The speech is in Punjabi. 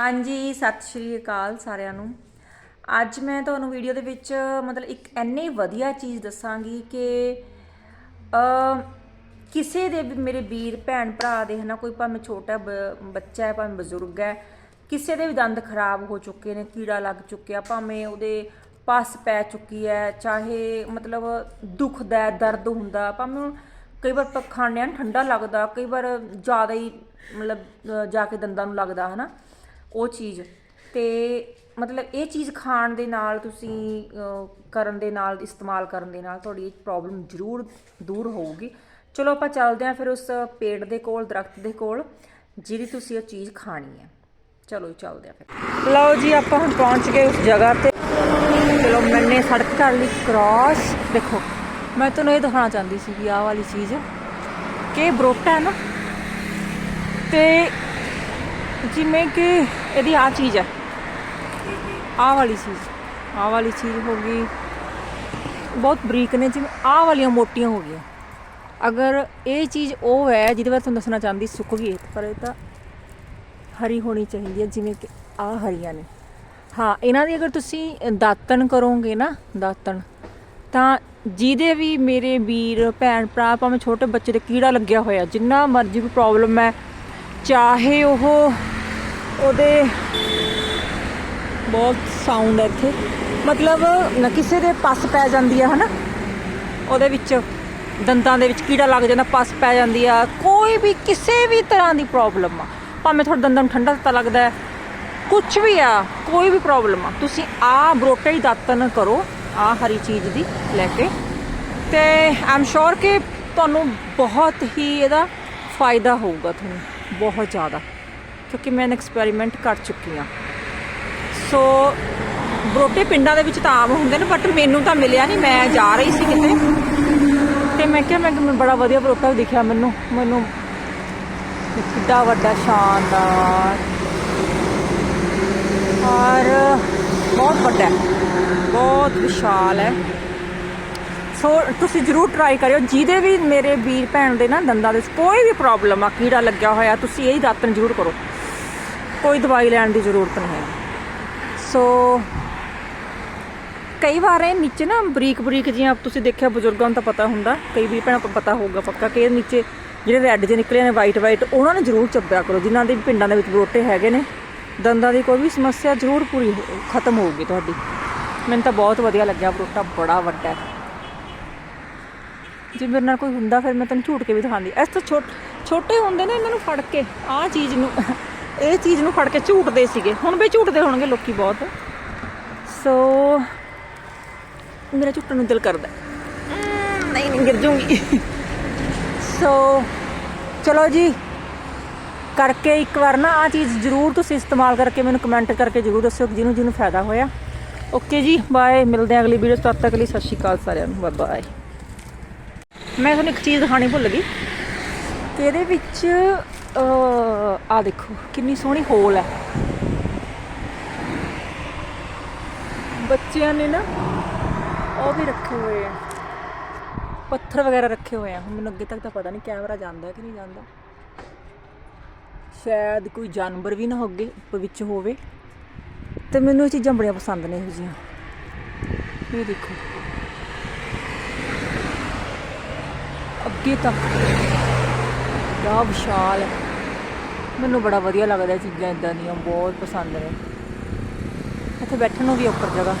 ਹਾਂਜੀ, ਸਤਿ ਸ਼੍ਰੀ ਅਕਾਲ ਸਾਰਿਆਂ ਨੂੰ। ਅੱਜ ਮੈਂ ਤੁਹਾਨੂੰ ਵੀਡੀਓ ਦੇ ਵਿੱਚ ਮਤਲਬ ਇੱਕ ਐਨੀ ਵਧੀਆ ਚੀਜ਼ ਦੱਸਾਂਗੀ ਕਿ ਅ ਕਿਸੇ ਦੇ ਵੀ ਮੇਰੇ ਵੀਰ ਭੈਣ ਭਰਾ ਦੇ ਹਨਾ, ਕੋਈ ਭਾਵੇਂ ਛੋਟਾ ਬ- ਬੱਚਾ ਹੈ, ਭਾਵੇਂ ਬਜ਼ੁਰਗ ਹੈ, ਕਿਸੇ ਦੇ ਵੀ ਦੰਦ ਖਰਾਬ ਹੋ ਚੁੱਕੇ ਨੇ, ਕੀੜਾ ਲੱਗ ਚੁੱਕਿਆ, ਭਾਵੇਂ ਉਹਦੇ ਪਸ ਪੈ ਚੁੱਕੀ ਹੈ, ਚਾਹੇ ਮਤਲਬ ਦੁਖਦਾ ਦਰਦ ਹੁੰਦਾ, ਭਾਵੇਂ ਕਈ ਵਾਰ ਆਪਾਂ ਖਾਂਦੇ ਠੰਡਾ ਲੱਗਦਾ, ਕਈ ਵਾਰ ਜ਼ਿਆਦਾ ਹੀ ਮਤਲਬ ਜਾ ਕੇ ਦੰਦਾਂ ਨੂੰ ਲੱਗਦਾ, ਹਨਾ। ਉਹ ਚੀਜ਼। ਤੇ ਮਤਲਬ ਇਹ ਚੀਜ਼ ਖਾਣ ਦੇ ਨਾਲ ਤੁਸੀਂ ਕਰਨ ਦੇ ਨਾਲ, ਇਸਤੇਮਾਲ ਕਰਨ ਦੇ ਨਾਲ ਤੁਹਾਡੀ ਇਹ ਪ੍ਰੋਬਲਮ ਜ਼ਰੂਰ ਦੂਰ ਹੋਊਗੀ। ਚਲੋ ਆਪਾਂ ਚੱਲਦੇ ਹਾਂ ਫਿਰ ਉਸ ਪੇੜ ਦੇ ਕੋਲ, ਦਰਖਤ ਦੇ ਕੋਲ, ਜਿਹਦੀ ਤੁਸੀਂ ਉਹ ਚੀਜ਼ ਖਾਣੀ ਹੈ। ਚਲੋ ਚੱਲਦੇ ਹਾਂ ਫਿਰ। ਲਓ ਜੀ, ਆਪਾਂ ਹੁਣ ਪਹੁੰਚ ਗਏ ਉਸ ਜਗ੍ਹਾ ਤੇ। ਚਲੋ, ਮੈਨੇ ਸੜਕ ਕਰ ਲਈ ਕ੍ਰਾਸ ਦੇਖੋ, ਮੈਂ ਤੁਹਾਨੂੰ ਇਹ ਦਿਖਾਉਣਾ ਚਾਹੁੰਦੀ ਸੀ ਕਿ ਆਹ ਵਾਲੀ ਚੀਜ਼, ਕਿ ਇਹ ਬਰੋਟਾ ਹੈ ਨਾ? ਤੇ ਜਿਵੇਂ ਕਿ ਇਹਦੀ ਆ ਚੀਜ਼ ਹੈ। ਆਹ ਵਾਲੀ ਚੀਜ਼। ਆਹ ਵਾਲੀ ਚੀਜ਼ ਹੋ ਗਈ। ਬਹੁਤ ਬਰੀਕ ਨੇ ਜਿਵੇਂ ਆਹ ਵਾਲੀਆਂ ਮੋਟੀਆਂ ਹੋ ਗਈਆਂ। ਅਗਰ ਇਹ ਚੀਜ਼ ਉਹ ਹੈ ਜਿਹਦੇ ਬਾਰੇ ਤੁਹਾਨੂੰ ਦੱਸਣਾ ਚਾਹੁੰਦੀ, ਸੁੱਕ ਗਈ ਪਰ ਇਹ ਤਾਂ ਹਰੀ ਹੋਣੀ ਚਾਹੀਦੀ ਹੈ, ਜਿਵੇਂ ਕਿ ਆਹ ਹਰੀਆਂ ਨੇ। ਹਾਂ, ਇਹਨਾਂ ਦੀ ਅਗਰ ਤੁਸੀਂ ਦਾਤਣ ਕਰੋਗੇ ਨਾ, ਦਾਤਣ, ਤਾਂ ਜਿਹਦੇ ਵੀ ਮੇਰੇ ਵੀਰ, ਭੈਣ, ਭਰਾ, ਭਾਵੇਂ ਛੋਟੇ ਬੱਚੇ ਦੇ ਕੀੜਾ ਲੱਗਿਆ ਹੋਇਆ, ਜਿੰਨਾ ਮਰਜ਼ੀ ਕੋਈ ਪ੍ਰੋਬਲਮ ਹੈ, ਚਾਹੇ ਉਹ ਉਹਦੇ ਬਹੁਤ ਸਾਊਂਡ ਹੈ ਇੱਥੇ। ਮਤਲਬ ਨਾ ਕਿਸੇ ਦੇ ਪਸ ਪੈ ਜਾਂਦੀ ਹੈ, ਹਨਾ? ਉਹਦੇ ਵਿੱਚ, ਦੰਦਾਂ ਦੇ ਵਿੱਚ ਕੀੜਾ ਲੱਗ ਜਾਂਦਾ, ਪਸ ਪੈ ਜਾਂਦੀ ਆ। ਕੋਈ ਵੀ ਕਿਸੇ ਵੀ ਤਰ੍ਹਾਂ ਦੀ ਪ੍ਰੋਬਲਮ ਆ। ਭਾਵੇਂ ਤੁਹਾਡੇ ਦੰਦਾਂ ਨੂੰ ਠੰਡਾ ਤਾਂ ਲੱਗਦਾ ਹੈ ਕੁਝ ਵੀ ਆ, ਕੋਈ ਵੀ ਪ੍ਰੋਬਲਮ ਆ। ਤੁਸੀਂ ਆ ਬਰੋਟੇ ਹੀ ਦਾਤਨ ਕਰੋ, ਆ ਹਰੀ ਚੀਜ਼ ਦੀ ਲੈ ਕੇ। ਤੇ ਆਮ ਸ਼ੋਰ ਕਿ ਤੁਹਾਨੂੰ ਬਹੁਤ ਹੀ ਇਹਦਾ ਫਾਇਦਾ ਹੋਊਗਾ, ਤੁਹਾਨੂੰ, ਬਹੁਤ ਜ਼ਿਆਦਾ। ਕਿਉਂਕਿ ਮੈਂ ਐਕਸਪੈਰੀਮੈਂਟ ਕਰ ਚੁੱਕੀ ਹਾਂ। ਸੋ ਬਰੋਟੇ ਪਿੰਡਾਂ ਦੇ ਵਿੱਚ ਤਾਂ ਆਮ ਹੁੰਦੇ ਨੇ ਬਟ ਮੈਨੂੰ ਤਾਂ ਮਿਲਿਆ ਨਹੀਂ, ਮੈਂ ਜਾ ਰਹੀ ਸੀ ਕਿਤੇ। ਤੇ ਮੈਂ ਕਿਹਾ, ਮੈਂ ਬੜਾ ਵਧੀਆ ਬਰੋਟਾ ਦਿਖਿਆ ਮੈਨੂੰ। ਮੈਨੂੰ ਕਿੱਡਾ ਵੱਡਾ ਸ਼ਾਨਦਾਰ। ਔਰ ਬਹੁਤ ਵੱਡਾ ਹੈ। ਬਹੁਤ ਵਿਸ਼ਾਲ ਹੈ। ਸੋ ਤੁਸੀਂ ਜਰੂਰ ਟਰਾਈ ਕਰਿਓ। ਜਿਹਦੇ ਵੀ ਮੇਰੇ ਵੀਰ ਭੈਣ ਦੇ ਨਾ ਦੰਦਾਂ ਦੇ ਕੋਈ ਵੀ ਪ੍ਰੋਬਲਮ ਆ, ਕੀੜਾ ਲੱਗਿਆ ਹੋਇਆ, ਤੁਸੀਂ ਇਹ ਹੀ ਜਰੂਰ ਕਰੋ। ਕੋਈ ਦਵਾਈ ਲੈਣ ਦੀ ਜ਼ਰੂਰਤ ਨਹੀਂ ਹੈ ਸੋ ਕਈ ਵਾਰ ਇਹ ਨੀਚੇ ਨਾ ਬਰੀਕ ਬਰੀਕ ਜਿਹੀਆਂ ਤੁਸੀਂ ਦੇਖਿਆ ਬਜ਼ੁਰਗਾਂ ਨੂੰ ਤਾਂ ਪਤਾ ਹੁੰਦਾ, ਕਈ ਵੀ ਭੈਣਾਂ ਨੂੰ ਪਤਾ ਹੋਊਗਾ ਪੱਕਾ ਕਿ ਇਹ ਨੀਚੇ ਜਿਹੜੇ ਰੈੱਡ ਜਿਹੇ ਨਿਕਲੇ ਨੇ ਵਾਈਟ ਵਾਈਟ ਉਹਨਾਂ ਨੂੰ ਜ਼ਰੂਰ ਚੱਬਿਆ ਕਰੋ, ਜਿਨ੍ਹਾਂ ਦੇ ਪਿੰਡਾਂ ਦੇ ਵਿੱਚ ਬਰੋਟੇ ਹੈਗੇ ਨੇ। ਦੰਦਾਂ ਦੀ ਕੋਈ ਵੀ ਸਮੱਸਿਆ ਜ਼ਰੂਰ ਪੂਰੀ ਹੋ- ਖਤਮ ਹੋਊਗੀ ਤੁਹਾਡੀ। ਮੈਨੂੰ ਤਾਂ ਬਹੁਤ ਵਧੀਆ ਲੱਗਿਆ, ਬਰੋਟਾ ਬੜਾ ਵੱਡਾ। ਹੈ ਜੇ ਮੇਰੇ ਨਾਲ ਕੋਈ ਹੁੰਦਾ ਫਿਰ ਮੈਂ ਤੈਨੂੰ ਝੂਟ ਕੇ ਵੀ ਦਿਖਾਉਂਦੀ। ਇਸ ਤੋਂ ਛੋਟ, ਛੋਟੇ ਹੁੰਦੇ ਨੇ ਇਹਨਾਂ ਨੂੰ ਫੜ ਕੇ, ਆਹ ਚੀਜ਼ ਨੂੰ। ਇਹ ਚੀਜ਼ ਨੂੰ ਫੜ ਕੇ ਝੂਟਦੇ ਸੀਗੇ। ਹੁਣ ਵੀ ਝੂਟਦੇ ਹੋਣਗੇ ਲੋਕੀ ਬਹੁਤ। ਸੋ ਮੇਰਾ ਝੂਟਣ ਨੂੰ ਦਿਲ ਕਰਦਾ। ਨਹੀਂ ਨਹੀਂ, ਗਿਰ ਜਾਊਂਗੀ। ਸੋ ਚਲੋ ਜੀ, ਕਰਕੇ ਇੱਕ ਵਾਰ ਨਾ ਆ ਚੀਜ਼ ਜ਼ਰੂਰ ਤੁਸੀਂ ਇਸਤੇਮਾਲ ਕਰਕੇ ਮੈਨੂੰ ਕਮੈਂਟ ਕਰਕੇ ਜ਼ਰੂਰ ਦੱਸਿਓ ਜਿਹਨੂੰ ਜਿਹਨੂੰ ਫਾਇਦਾ ਹੋਇਆ। ਓਕੇ ਜੀ ਬਾਏ ਮਿਲਦੇ ਹਾਂ ਅਗਲੀ ਵੀਡੀਓ ਤਦ ਤੱਕ ਲਈ ਸਤਿ ਸ਼੍ਰੀ ਅਕਾਲ ਸਾਰਿਆਂ ਨੂੰ। ਬਾਏ ਬਾਏ ਮੈਂ ਤੁਹਾਨੂੰ ਇੱਕ ਚੀਜ਼ ਦਿਖਾਣੀ ਭੁੱਲ ਗਈ। ਕਿ ਇਹਦੇ ਵਿੱਚ ਆ ਦੇਖੋ, ਕਿੰਨੀ ਸੋਹਣੀ ਹੋਲ ਹੈ। ਬੱਚਿਆਂ ਨੇ ਨਾ ਉਹ ਵੀ ਰੱਖੇ ਹੋਏ ਆ। ਪੱਥਰ ਵਗੈਰਾ ਰੱਖੇ ਹੋਏ ਆ। ਹੁਣ ਮੈਨੂੰ ਅੱਗੇ ਤੱਕ ਤਾਂ ਪਤਾ ਨਹੀਂ ਕੈਮਰਾ ਜਾਂਦਾ ਕਿ ਨਹੀਂ ਜਾਂਦਾ। ਸ਼ਾਇਦ ਕੋਈ ਜਾਨਵਰ ਵੀ ਨਾ ਹੋਗੇ ਵਿੱਚ ਹੋਵੇ। ਤੇ ਮੈਨੂੰ ਇਹ ਚੀਜ਼ਾਂ ਬੜੀਆਂ ਪਸੰਦ ਨੇ ਇਹੋ ਜਿਹੀਆਂ। ਇਹ ਦੇਖੋ। ਅੱਗੇ ਤੱਕ ਬੜਾ ਵਿਸ਼ਾਲ। ਹੈ ਮੈਨੂੰ ਬੜਾ ਵਧੀਆ ਲੱਗਦਾ ਚੀਜ਼ਾਂ ਇਦਾਂ ਦੀਆਂ, ਬਹੁਤ ਪਸੰਦ ਨੇ। ਇੱਥੇ ਬੈਠਣ ਨੂੰ ਵੀ ਉੱਪਰ ਜਗ੍ਹਾ।